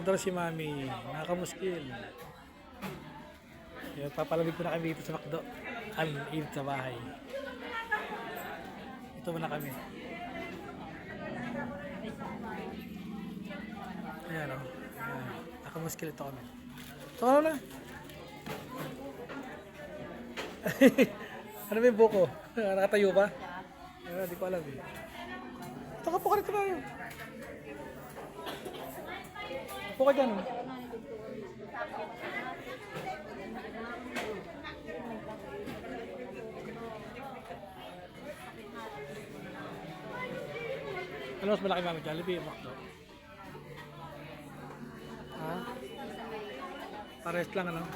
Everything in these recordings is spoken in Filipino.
order si Mami. Nakamuskil. Kaya papalamig ko na kami dito sa McDo. Kami, init sa bahay. Ito muna kami. Ayan o. Ayan. Nakamuskil ito kami. Ito ano na? ano ba yung buko? Nakatayo ba? Hindi di ko alam eh. Ito ka po ka rito tayo. Ka dyan. Ano mas malaki mami? Jollibee o McDo? Ha? Pares lang ano?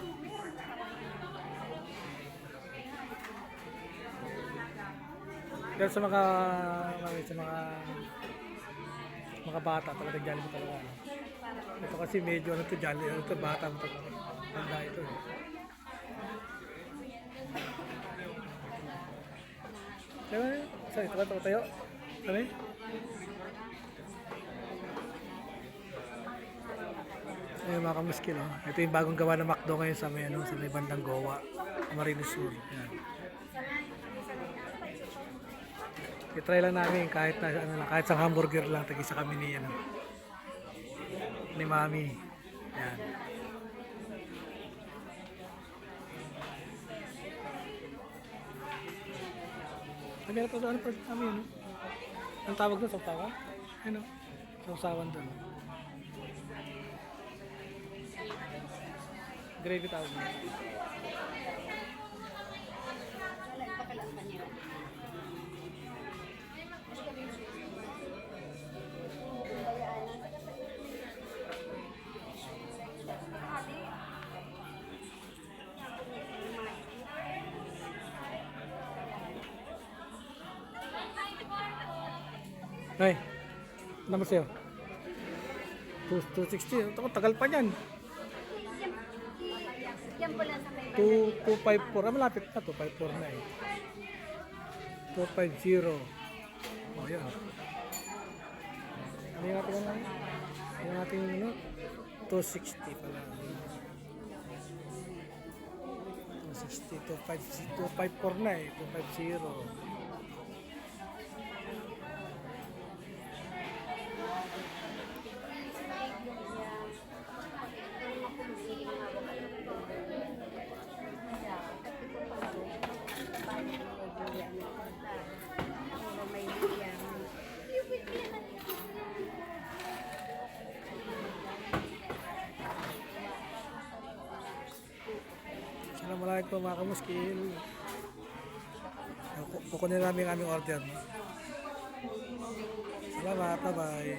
Pero sa mga, mami, sa mga mga bata talaga Jollibee talaga. Ano? Ito kasi medyo ano to Jollibee, ano to bata mo to. Handa ito eh. Diba? Sorry, ka ito tayo. Ano eh? Ayun mga kamuskil, oh. ito yung bagong gawa ng McDo ngayon sa may, ano, sa may bandang Goa, Marines Sur. Yan. I-try lang namin kahit na, ano kahit sa hamburger lang, tagisa kami ni, ano, ni Mami. Yan. Meron pa sa ano pa sa amin, no? Ang tawag doon, sausawan? Ano? Sausawan doon. Gravy tawag mo. Ay, ano ba sa'yo? 260, ito ko, tagal pa yan. Yan po lang sa may 2, 254, ah, malapit na, 254 na eh. 250. Oh, yan. Ano yung ating ano? Yung ating ano? 260 pala. 260, 250, 254 na eh, 250. Assalamualaikum mga kamuskil. Kukunin namin ang aming order. Salamat, bye-bye.